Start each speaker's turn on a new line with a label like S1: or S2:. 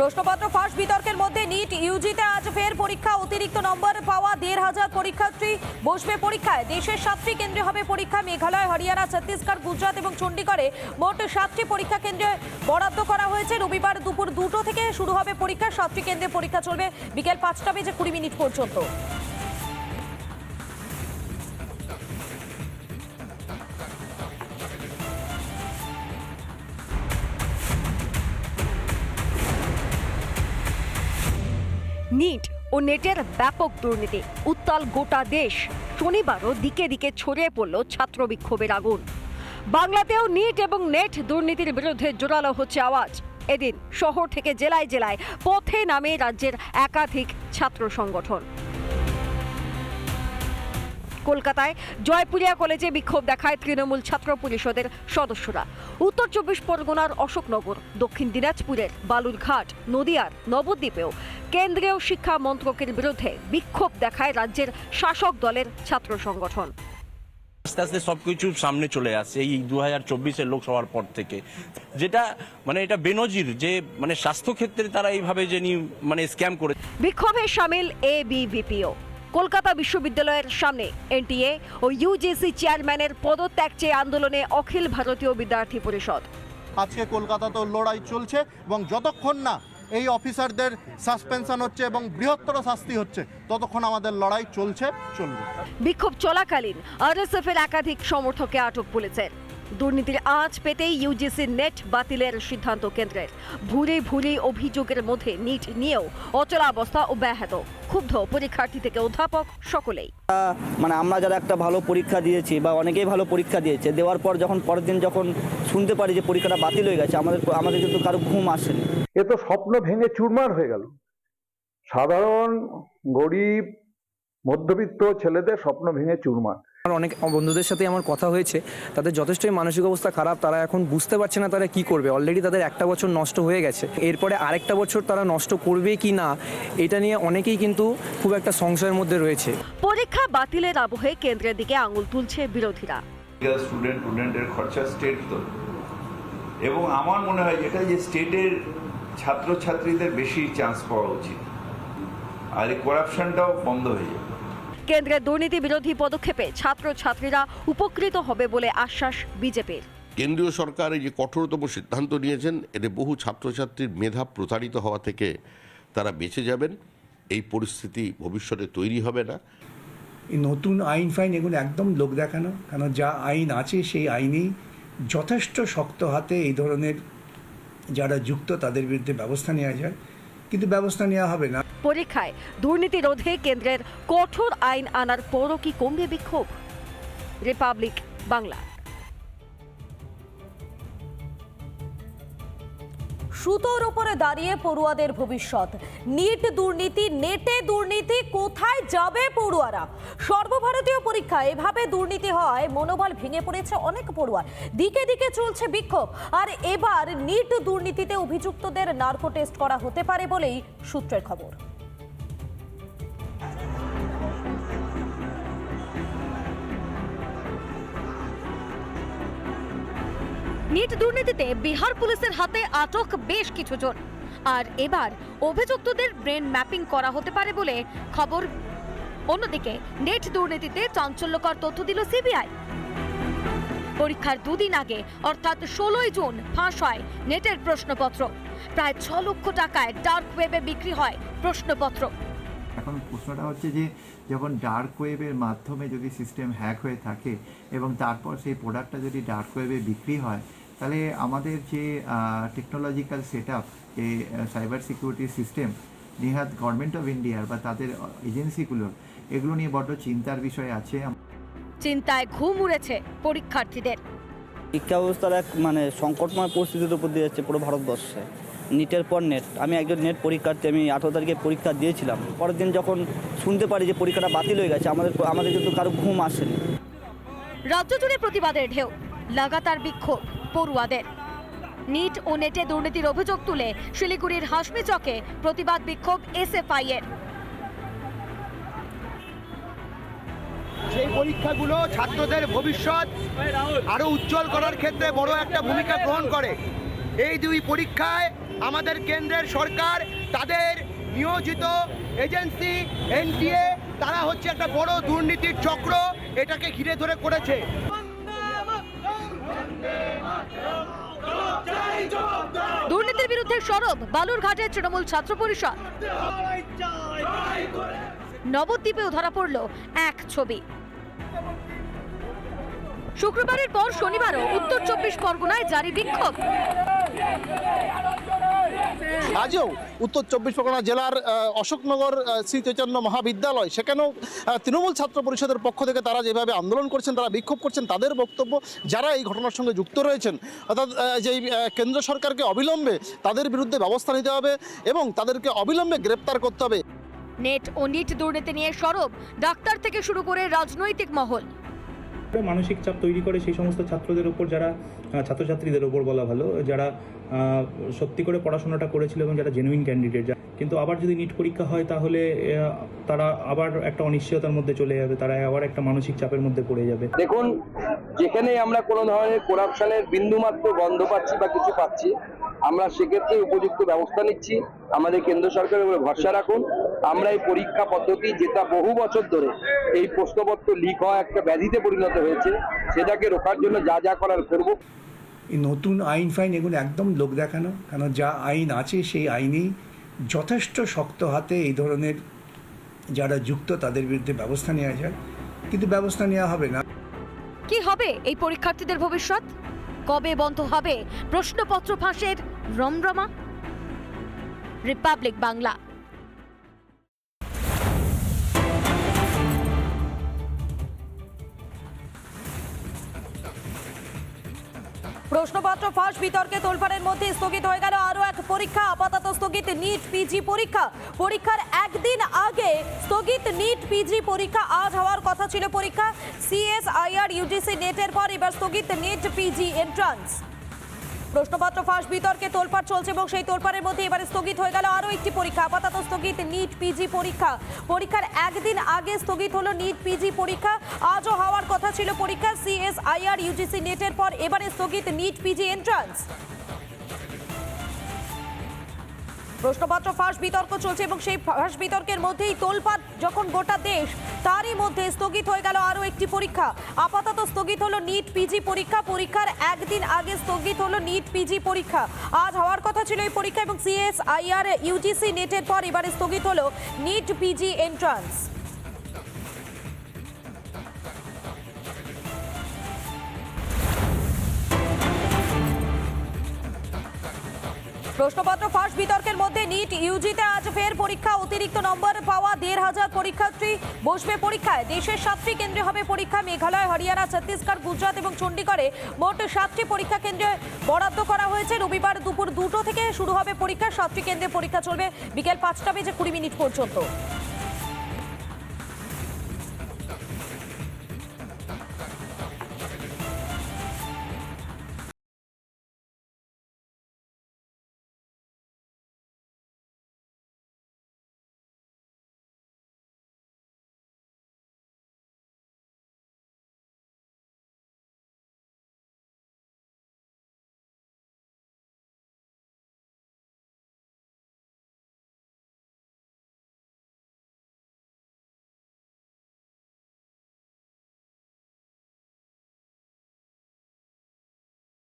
S1: প্রশ্নপত্র ফাঁস বিতর্কের মধ্যে নিট ইউজিতে আজ ফের পরীক্ষা, অতিরিক্ত নম্বর পাওয়া দেড় হাজার পরীক্ষার্থী বসবে পরীক্ষায়। দেশের সাতটি কেন্দ্রে হবে পরীক্ষা, মেঘালয়, হরিয়ানা, ছত্তিশগড়, গুজরাট এবং চণ্ডীগড়ে মোট সাতটি পরীক্ষা কেন্দ্রে বরাদ্দ করা হয়েছে। রবিবার দুপুর দুটো থেকে শুরু হবে পরীক্ষা, সাতটি কেন্দ্রে পরীক্ষা চলবে। বিকেল পাঁচটা বেজে কুড়ি মিনিট পর্যন্ত।
S2: নিট ও নেটের ব্যাপক দুর্নীতি। উত্তাল গোটা দেশ শনিবারও দিকে দিকে ছড়িয়ে পড়ল ছাত্র বিক্ষোভের আগুন। বাংলাতেও নিট এবং নেট দুর্নীতির বিরুদ্ধে জোরালো হচ্ছে আওয়াজ। এদিন শহর থেকে জেলায় জেলায় পথে নামে রাজ্যের একাধিক ছাত্র সংগঠন। কলকাতায় জয়পুরিয়া কলেজে বিক্ষোভ দেখায় তৃণমূল ছাত্র পরিষদের সদস্যরা। উত্তর চব্বিশ পরগনার অশোকনগর, দক্ষিণ দিনাজপুরের বালুরঘাট, নদিয়ার নবদ্বীপেও কেন্দ্রীয় শিক্ষা মন্ত্রকের বিরুদ্ধে বিক্ষোভ দেখায় রাজ্যের শাসক দলের ছাত্র সংগঠন।
S3: আস্তে আস্তে সবকিছু সামনে চলে আসছে এই দু হাজার চব্বিশের লোকসভার পর থেকে। যেটা মানে এটা বেনজির যে মানে স্বাস্থ্যক্ষেত্রে তারা এইভাবে যে মানে স্ক্যাম করে
S2: বিক্ষোভে সামিল এ বিভিপিও কলকাতা বিশ্ববিদ্যালয়ের সামনে এনটিএ ও ইউজিসি চেয়ারম্যানের পদত্যাগ চেয়ে আন্দোলনে অখিল ভারতীয় বিদ্যার্থী পরিষদ।
S4: আজকে কলকাতাতেও লড়াই চলছে এবং যতক্ষণ না এই অফিসারদের সাসপেনশন হচ্ছে এবং বৃহত্তর শাস্তি হচ্ছে। ততক্ষণ আমাদের লড়াই চলছে, চলবে।
S2: বিক্ষোভ চলাকালীন আরএসএফ এর একাধিক সমর্থককে আটক পুলিশের। দুর্নীতির আঁচ পেতেই ইউজিসি নেট বাতিলের সিদ্ধান্ত কেন্দ্রের। ভুলে ভুলে অভিযোগের মধ্যে নিট নিয়েও অচলাবস্থা অব্যাহত। ক্ষুব্ধ পরীক্ষার্থী থেকে অধ্যাপক সকলেই।
S5: মানে আমরা যারা একটা ভালো পরীক্ষা দিয়েছি বা অনেকেই ভালো পরীক্ষা দিয়েছে দেওয়ার পর যখন পরের দিন যখন শুনতে পারি যে পরীক্ষাটা বাতিল হয়ে গেছে আমাদের আমাদের কিন্তু কারও ঘুম আসেনি।
S6: এ তো স্বপ্ন ভেঙে চুরমার হয়ে গেল। সাধারণ গরিব মধ্যবিত্ত ছেলেদের স্বপ্ন ভেঙে চুরমার।
S7: আমার অনেক বন্ধুদের সাথে আমার কথা হয়েছে তাদের যথেষ্টই মানসিক অবস্থা খারাপ তারা এখন বুঝতে পারছে না তারা কি করবে। অলরেডি তাদের একটা বছর নষ্ট হয়ে গেছে। এরপরে আরেকটা বছর তারা নষ্ট করবে কি না এটা নিয়ে অনেকেই কিন্তু খুব একটা সংশয়ের মধ্যে রয়েছে।
S2: পরীক্ষা বাতিলের আবহে কেন্দ্রের দিকে আঙুল তুলছে বিরোধীরা।
S8: স্টুডেন্ট স্টুডেন্টের খরচা স্টেট তো। এবং আমার মনে হয় যেটা যে স্টেটের ছাত্রছাত্রীদের বেশি চান্স পাওয়া উচিত। আর এই করাপশনটাও বন্ধ হয়ে যাবে।
S2: কেন্দ্রের দুর্নীতি বিরোধী পদক্ষেপে ছাত্রছাত্রীরা উপকৃত হবে বলে আশ্বাস বিজেপির।
S9: কেন্দ্রীয় সরকার এই যে কঠোরতম সিদ্ধান্ত নিয়েছেন এতে বহু ছাত্রছাত্রীর মেধা প্রতারিত হওয়া থেকে তারা বেঁচে যাবেন। এই পরিস্থিতি ভবিষ্যতে তৈরি হবে না।
S10: এই নতুন আইন ফাইন এগুলো একদম লোক দেখানো কেন যা আইন আছে সেই আইনেই যথেষ্ট শক্ত হাতে এই ধরনের যারা যুক্ত তাদের বিরুদ্ধে ব্যবস্থা নেওয়া যায়। কিন্তু ব্যবস্থা নেওয়া হবে না।
S2: পরীক্ষায় দুর্নীতি রোধে কেন্দ্রের কঠোর আইন আনার পরও কি কমবে বিক্ষোভ? রিপাবলিক বাংলা।
S1: সুতোর ওপরে দাঁড়িয়ে পড়ুয়াদের ভবিষ্যৎ। নিট দুর্নীতি, নেটে দুর্নীতি, কোথায় যাবে পড়ুয়ারা? সর্বভারতীয় পরীক্ষায় এভাবে দুর্নীতি হয় মনোবল ভেঙে পড়েছে অনেক পড়ুয়ার দিকে দিকে চলছে বিক্ষোভ। আর এবার নিট দুর্নীতিতে অভিযুক্তদের নার্কো টেস্ট করা হতে পারে বলেই সূত্রের খবর।
S2: নিট দুর্নীতিতে বিহার পুলিশের হাতে আটক বেশ কিছু জন আর এবার অভিযুক্তদের ব্রেন ম্যাপিং করা হতে পারে বলে খবর। অন্যদিকে, নেট দুর্নীতিতে চাঞ্চল্যকর তথ্য দিল সিবিআই। পরীক্ষার দুদিন আগে, অর্থাৎ ষোলোই জুন, ফাঁস হয় নেটের প্রশ্নপত্র। প্রায় ছ লক্ষ টাকায় ডার্ক ওয়েবে বিক্রি হয় প্রশ্নপত্র।
S11: এখন প্রশ্নটা হচ্ছে যে, যখন ডার্ক ওয়েবের মাধ্যমে যদি সিস্টেম হ্যাক হয়ে থাকে এবং তারপর সেই প্রোডাক্টটা যদি ডার্ক ওয়েবে বিক্রি হয় তাহলে আমাদের যে টেকনোলজিক্যাল সেট আপ যে সাইবার সিকিউরিটি সিস্টেম নিহাত গভর্নমেন্ট অফ ইন্ডিয়ার বা তাদের এজেন্সিগুলোর এগুলো নিয়ে বড্ড চিন্তার বিষয় আছে।
S2: চিন্তায় ঘুম উড়েছে পরীক্ষার্থীদের।
S5: শিক্ষা ব্যবস্থার এক মানে সংকটময় পরিস্থিতির উপর দিয়ে যাচ্ছে পুরো ভারতবর্ষে। নিটের পর নেট আমি একজন নেট পরীক্ষার্থী আমি আঠারো তারিখে পরীক্ষা দিয়েছিলাম। পরের দিন যখন শুনতে পারি যে পরীক্ষাটা বাতিল হয়ে গেছে আমাদের আমাদের কিন্তু কারও ঘুম আসেনি।
S2: রাজ্য জুড়ে প্রতিবাদের ঢেউ লাগাতার বিক্ষোভ। পড়ুয়াদের। নিট ও নেটে দুর্নীতির অভিযোগ তুলে শিলিগুড়ির হাসমি চকে প্রতিবাদ বিক্ষোভ এসএফআই এর
S4: সেই পরীক্ষাগুলো ছাত্রদের ভবিষ্যৎ আরও উজ্জ্বল করার ক্ষেত্রে বড় একটা ভূমিকা গ্রহণ করে। এই দুই পরীক্ষায়
S12: আমাদের কেন্দ্রের সরকার তাদের নিয়োজিত এজেন্সি এনটিএ তারা হচ্ছে একটা বড় দুর্নীতির চক্র এটাকে ঘিরে ধরে করেছে।
S2: দুর্নীতির বিরুদ্ধে সরব বালুরঘাটের তৃণমূল ছাত্র পরিষদ। নবদ্বীপেও ধরা পড়ল এক ছবি। শুক্রবারের পর শনিবারও উত্তর চব্বিশ পরগনায় জারি বিক্ষোভ।
S13: আজও উত্তর চব্বিশ পরগনা জেলার অশোকনগর শ্রী চৈতন্য মহাবিদ্যালয়। সেখানেও তৃণমূল ছাত্র পরিষদের পক্ষ থেকে তারা যেভাবে আন্দোলন করছেন তারা বিক্ষোভ করছেন তাদের বক্তব্য যারা এই ঘটনার সঙ্গে যুক্ত রয়েছেন অর্থাৎ আহ, যে এই, আহ, কেন্দ্র সরকারকে অবিলম্বে তাদের বিরুদ্ধে ব্যবস্থা নিতে হবে এবং তাদেরকে অবিলম্বে গ্রেপ্তার করতে হবে।
S2: নেট ও নিট দুর্নীতি নিয়ে সরব ডাক্তার থেকে শুরু করে রাজনৈতিক মহল।
S14: মানসিক চাপ তৈরি করে সেই সমস্ত ছাত্রদের উপর যারা ছাত্রছাত্রীদের উপর বলা ভালো, যারা সত্যি করে পড়াশোনাটা করেছিল এবং যারা জেনুইন ক্যান্ডিডেট কিন্তু আবার যদি নিট পরীক্ষা হয় তাহলে তারা আবার একটা অনিশ্চয়তার মধ্যে চলে যাবে, তারা আবার একটা মানসিক চাপের মধ্যে পড়ে যাবে।
S7: দেখুন যেখানে আমরা কোনো ধরনের করাপশনের বিন্দুমাত্র গন্ধ পাচ্ছি বা কিছু পাচ্ছি, আমরা সেক্ষেত্রে উপযুক্ত ব্যবস্থা নিচ্ছি। আমাদের কেন্দ্র সরকারের উপরে ভরসা রাখুন। আমরা এই পরীক্ষা পদ্ধতি যেটা বহু বছর ধরে এই প্রশ্নপত্র লিক হওয়া একটা ব্যাধিতে পরিণত হয়েছে সেটাকে রোখার জন্য যা যা করার করব।
S10: এই নতুন আইন ফাইন এগুলো একদম লোক দেখানো কেন যা আইন আছে সেই আইনেই যথেষ্ট শক্ত হাতে এই ধরনের যারা যুক্ত তাদের বিরুদ্ধে ব্যবস্থা নেওয়া যায় কিন্তু ব্যবস্থা নেওয়া হবে না।
S2: কি হবে এই পরীক্ষার্থীদের ভবিষ্যৎ? কবে বন্ধ হবে প্রশ্নপত্র ফাঁসের রমরমা? রিপাবলিক বাংলা।
S1: প্রশ্নপত্র ফাঁস, বিতর্কে তোলপাড়ের মধ্যে স্থগিত হয়ে গেল আরও এক পরীক্ষা, আপাতত স্থগিত নিট পিজি পরীক্ষা। পরীক্ষার একদিন আগে স্থগিত নিট পিজি পরীক্ষা আজ হওয়ার কথা ছিল পরীক্ষা। সিএসআইআর ইউজিসি নেটের পর এবার স্থগিত নিট পিজি এন্ট্রান্স প্রশ্নপত্র ফাঁস, বিতর্কে তোলপাড় চলছে এবং সেই তোলপাড়ের মধ্যে এবারে স্থগিত হয়ে গেল আরও একটি পরীক্ষা। আপাতত স্থগিত নিট পিজি পরীক্ষা। পরীক্ষার একদিন আগে স্থগিত হলো নিট পিজি পরীক্ষা। আজও হওয়ার কথা ছিল পরীক্ষা সিএসআইআর ইউজিসি নেটের পর এবারে স্থগিত নিট পিজি এন্ট্রান্স প্রশ্নপত্র, ফাঁস বিতর্ক চলছে এবং সেই ফাঁস বিতর্কের মধ্যেই তোলপাত যখন গোটা দেশ, তারই মধ্যে স্থগিত হয়ে গেল আরও একটি পরীক্ষা। আপাতত স্থগিত হলো নিট পিজি পরীক্ষা। পরীক্ষার একদিন আগে স্থগিত হলো নিট পিজি পরীক্ষা। আজ হওয়ার কথা ছিল এই পরীক্ষা এবং সিএসআইআর ইউজিসি নেটের পর এবারে স্থগিত হলো নিট পিজি এন্ট্রান্স প্রশ্নপত্র ফাঁস বিতর্কের মধ্যে নিট ইউজিতে আজ ফের পরীক্ষা, অতিরিক্ত নম্বর পাওয়া দেড় হাজার পরীক্ষার্থী বসবে পরীক্ষায়। দেশের সাতটি কেন্দ্রে হবে পরীক্ষা, মেঘালয়, হরিয়ানা, ছত্তিশগড়, গুজরাট এবং চণ্ডীগড়ে মোট সাতটি পরীক্ষা কেন্দ্রে বরাদ্দ করা হয়েছে। রবিবার দুপুর দুটো থেকে শুরু হবে পরীক্ষা, সাতটি কেন্দ্রে পরীক্ষা চলবে। বিকেল পাঁচটা বেজে কুড়ি মিনিট পর্যন্ত।